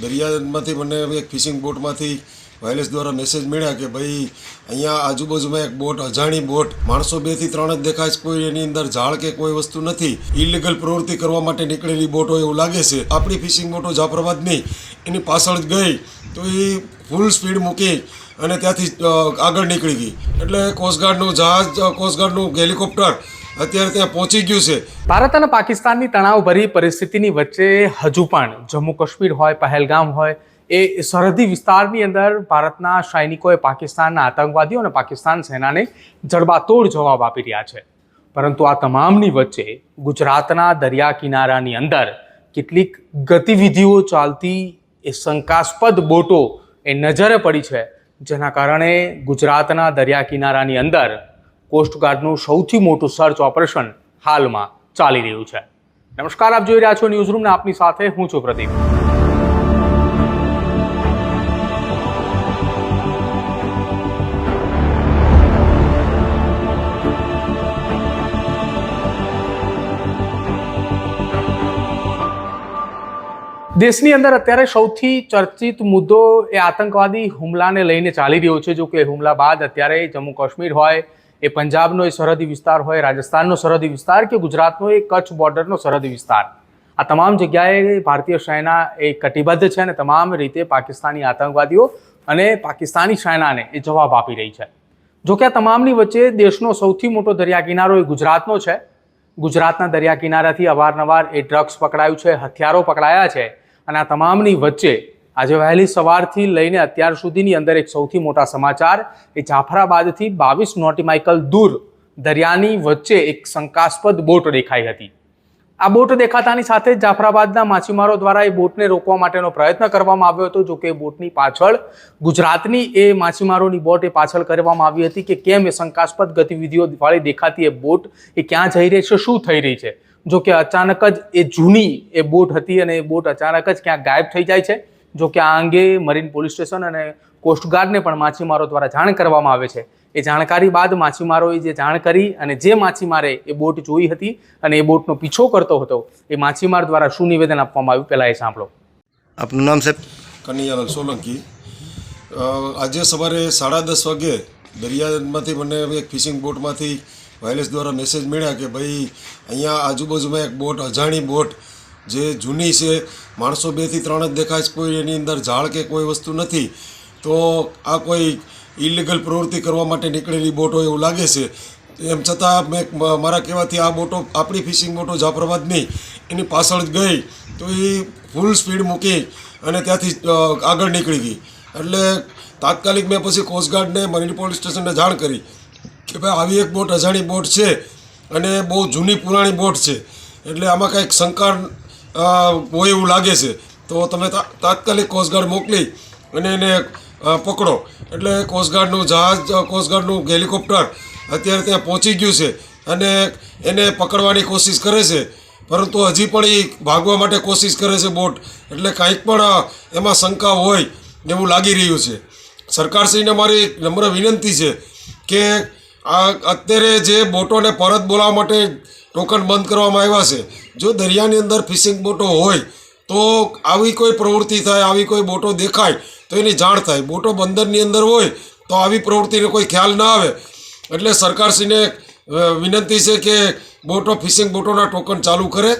દરિયામાંથી મને એક ફિશિંગ બોટમાંથી વાયરલેસ દ્વારા મેસેજ મળ્યા કે ભાઈ, અહીંયા આજુબાજુમાં એક બોટ અજાણી બોટ માણસો બેથી ત્રણ જ દેખાય છે, કોઈ એની અંદર ઝાડ કે કોઈ વસ્તુ નથી. ઇલીગલ પ્રવૃત્તિ કરવા માટે નીકળેલી બોટ હોય એવું લાગે છે. આપણી ફિશિંગ બોટો જાફરાબાદની એની પાછળ ગઈ, તો એ ફૂલ સ્પીડ મૂકી અને ત્યાંથી આગળ નીકળી ગઈ. એટલે કોસ્ટગાર્ડનું જહાજ કોસ્ટગાર્ડનું હેલિકોપ્ટર અત્યારે ત્યાં પહોંચી ગયું છે. ભારત અને પાકિસ્તાનની તણાવભરી પરિસ્થિતિની વચ્ચે હજુ પણ જમ્મુ કાશ્મીર હોય, પહેલગામ હોય, એ સરહદી વિસ્તારની અંદર ભારતના સૈનિકોએ પાકિસ્તાનના આતંકવાદીઓ અને પાકિસ્તાન સેનાને જડબાતોડ જવાબ આપી રહ્યા છે. પરંતુ આ તમામની વચ્ચે ગુજરાતના દરિયા કિનારાની અંદર કેટલીક ગતિવિધિઓ ચાલતી એ શંકાસ્પદ બોટો એ નજરે પડી છે, જેના કારણે ગુજરાતના દરિયા કિનારાની અંદર કોસ્ટગાર્ડનું સૌથી મોટું સર્ચ ઓપરેશન હાલમાં ચાલી રહ્યું છે. નમસ્કાર, આપ જોઈ રહ્યા છો ન્યૂઝ રૂમને આપની સાથે હું છું પ્રદીપ. દેશની અંદર અત્યારે સૌથી ચર્ચિત મુદ્દો એ આતંકવાદી હુમલાને લઈને ચાલી રહ્યો છે. જો કે હુમલા બાદ અત્યારે જમ્મુ કાશ્મીર હોય એ પંજાબનો એ સરહદી વિસ્તાર હોય, રાજસ્થાનનો સરહદી વિસ્તાર કે ગુજરાતનો એ કચ્છ બોર્ડરનો સરહદી વિસ્તાર. આ તમામ જગ્યાએ ભારતીય સેના એ કટિબદ્ધ છે અને તમામ રીતે પાકિસ્તાની આતંકવાદીઓ અને પાકિસ્તાની સેનાને એ જવાબ આપી રહી છે. જો કે આ તમામની વચ્ચે દેશનો સૌથી મોટો દરિયા કિનારો એ ગુજરાતનો છે. ગુજરાતના દરિયા કિનારાથી અવારનવાર એ ડ્રગ્સ પકડાયું છે, હથિયારો પકડાયા છે અને આ તમામની વચ્ચે આજે વહેલી સવારથી લઈને અત્યાર સુધીની અંદર એક સૌથી મોટા સમાચાર એ જાફરાબાદથી બાવીસ નોટિમાઇકલ દૂર દરિયાની વચ્ચે એક શંકાસ્પદ બોટ દેખાઈ હતી. આ બોટ દેખાતાની સાથે જ જાફરાબાદના માછીમારો દ્વારા એ બોટને રોકવા માટેનો પ્રયત્ન કરવામાં આવ્યો હતો જો કે એ બોટની પાછળ ગુજરાતની એ માછીમારોની બોટ એ પાછળ કરવામાં આવી હતી કે કેમ એ શંકાસ્પદ ગતિવિધિઓ વાળી દેખાતી એ બોટ એ ક્યાં જઈ રહી છે, શું થઈ રહી છે? જો કે અચાનક જ એ જૂની એ બોટ હતી અને એ બોટ અચાનક જ ક્યાં ગાયબ થઈ જાય છે. જો કે આ અંગે મરીન પોલીસ સ્ટેશન અને કોસ્ટગાર્ડને પણ માછીમારો દ્વારા જાણ કરવામાં આવે છે. એ જાણકારી બાદ માછીમારોએ જે જાણ કરી અને જે માછીમારે એ બોટ જોઈ હતી અને એ બોટનો પીછો કરતો હતો એ માછીમાર દ્વારા શું નિવેદન આપવામાં આવ્યું પહેલાં એ સાંભળો. આપનું નામ સાહેબ? કનૈયાલાલ સોલંકી. આજે સવારે સાડા દસ વાગે દરિયામાંથી મને એક ફિશિંગ બોટમાંથી વાયરલેસ દ્વારા મેસેજ મળ્યા કે ભાઈ અહીંયા આજુબાજુમાં એક બોટ અજાણી બોટ જે જૂની છે, માણસો બેથી ત્રણ જ દેખાય છે, કોઈ એની અંદર ઝાડ કે કોઈ વસ્તુ નથી. તો આ કોઈ ઇલીગલ પ્રવૃત્તિ કરવા માટે નીકળેલી બોટ હોય એવું લાગે છે. એમ છતાં મેં મારા કહેવાથી આ બોટો, આપણી ફિશિંગ બોટો જાફરાબાદની એની પાછળ જ ગઈ. તો એ ફૂલ સ્પીડ મૂકી અને ત્યાંથી આગળ નીકળી ગઈ. એટલે તાત્કાલિક મેં પછી કોસ્ટગાર્ડને મરીન પોલીસ સ્ટેશનને જાણ કરી કે ભાઈ, આવી એક બોટ અજાણી બોટ છે અને બહુ જૂની પુરાણી બોટ છે. એટલે આમાં કંઈક શંકા હોય એવું લાગે છે. તો તમે તાત્કાલિક કોસ્ટગાર્ડ મોકલી અને એને પકડો. એટલે કોસ્ટગાર્ડનું જહાજ કોસ્ટગાર્ડનું હેલિકોપ્ટર અત્યારે ત્યાં પહોંચી ગયું છે અને એને પકડવાની કોશિશ કરે છે. પરંતુ હજી પણ એ ભાગવા માટે કોશિશ કરે છે બોટ. એટલે કાંઈક પણ એમાં શંકા હોય એવું લાગી રહ્યું છે. સરકારશ્રીને મારી નમ્ર વિનંતી છે કે આ અત્યારે જે બોટોને પરત બોલાવવા માટે ટોકન બંધ કરવામાં આવ્યા છે. જો દરિયાની અંદર ફિશિંગ બોટો હોય, તો આવી કોઈ પ્રવૃત્તિ થાય, આવી કોઈ બોટો દેખાય, તો એની જાણ થાય. બોટો બંદરની અંદર હોય, તો આવી પ્રવૃત્તિનો કોઈ ખ્યાલ ના આવે. એટલે સરકારશ્રીને વિનંતી છે કે બોટો, ફિશિંગ બોટોના ટોકન ચાલુ કરે.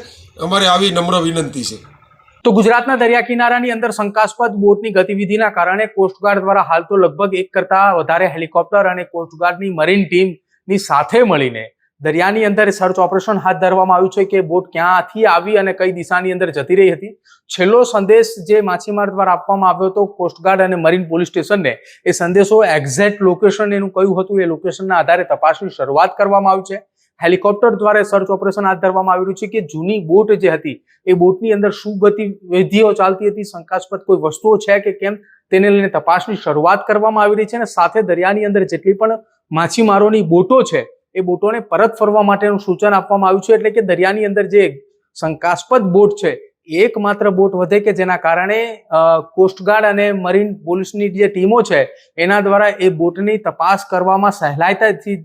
અમારી આવી નમ્ર વિનંતી છે. તો ગુજરાતના દરિયા કિનારાની અંદર શંકાસ્પદ બોટની ગતિવિધિના કારણે કોસ્ટગાર્ડ દ્વારા હાલ તો લગભગ એક કરતા વધારે હેલિકોપ્ટર અને કોસ્ટગાર્ડની મરીન ટીમની સાથે મળીને દરિયાની અંદર સર્ચ ઓપરેશન હાથ ધરવામાં આવ્યું છે કે બોટ ક્યાંથી આવી અને કઈ દિશાની અંદર જતી રહી હતી. છેલ્લો સંદેશ જે માછીમાર દ્વારા આપવામાં આવ્યો હતો કોસ્ટગાર્ડ અને મરીન પોલીસ સ્ટેશનને એ સંદેશો એક્ઝેક્ટ લોકેશન એનું કયું હતું, એ લોકેશનના આધારે તપાસની શરૂઆત કરવામાં આવી છે. હેલિકોપ્ટર દ્વારા સર્ચ ઓપરેશન હાથ ધરવામાં આવી રહ્યું છે કે જૂની બોટ જે હતી, એ બોટની અંદર શું ગતિવિધિઓ ચાલતી હતી, શંકાસ્પદ કોઈ વસ્તુઓ છે કે કેમ, તેને લઈને તપાસની શરૂઆત કરવામાં આવી રહી છે અને સાથે દરિયાની અંદર જેટલી પણ માછીમારોની બોટો છે એ બોટોને પરત ફરવા માટેનું સૂચન આપવામાં આવ્યું છે. એટલે કે દરિયાની અંદર જે શંકાસ્પદ બોટ છે એકમાત્ર બોટ વધે કે જેના કારણે કોસ્ટગાર્ડ અને મરીન પોલીસની જે ટીમો છે, એના દ્વારા એ બોટની તપાસ કરવામાં સહેલાઈતાથી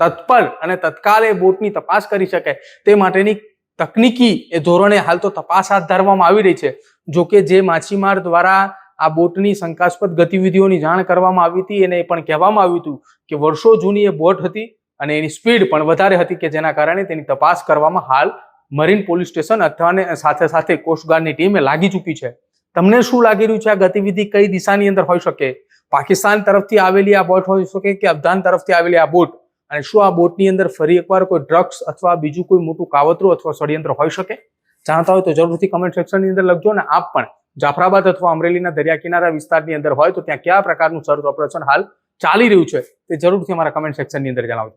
તત્પર અને તત્કાલ એ બોટની તપાસ કરી શકે તે માટેની તકનીકી એ ધોરણે હાલ તો તપાસ હાથ ધરવામાં આવી રહી છે. જો કે જે માછીમાર દ્વારા આ બોટની શંકાસ્પદ ગતિવિધિઓની જાણ કરવામાં આવી હતી અને એ પણ કહેવામાં આવ્યું હતું કે વર્ષો જૂની એ બોટ હતી અને એની સ્પીડ પણ વધારે હતી કે જેના કારણે તેની તપાસ કરવામાં હાલ મરીન પોલીસ સ્ટેશન અથવા સાથે સાથે કોસ્ટગાર્ડની ટીમે લાગી ચૂકી છે. તમને શું લાગી રહ્યું છે આ ગતિવિધિ કઈ દિશાની અંદર હોઈ શકે? પાકિસ્તાન તરફથી આવેલી આ બોટ હોઈ શકે કે અફઘાન તરફથી આવેલી આ બોટ? અને શું આ બોટની અંદર ફરી એકવાર કોઈ ડ્રગ્સ અથવા બીજું કોઈ મોટું કાવતરું અથવા ષડયંત્ર હોઈ શકે? જાણતા હોય તો જરૂરથી કમેન્ટ સેક્શનની અંદર લખજો ને આપ પણ જાફરાબાદ અથવા અમરેલીના દરિયા કિનારા વિસ્તારની અંદર હોય તો ત્યાં કયા પ્રકારનું સર્ચ ઓપરેશન હાલ ચાલી રહ્યું છે તે જરૂરથી અમારા કમેન્ટ સેક્શનની અંદર જણાવજો.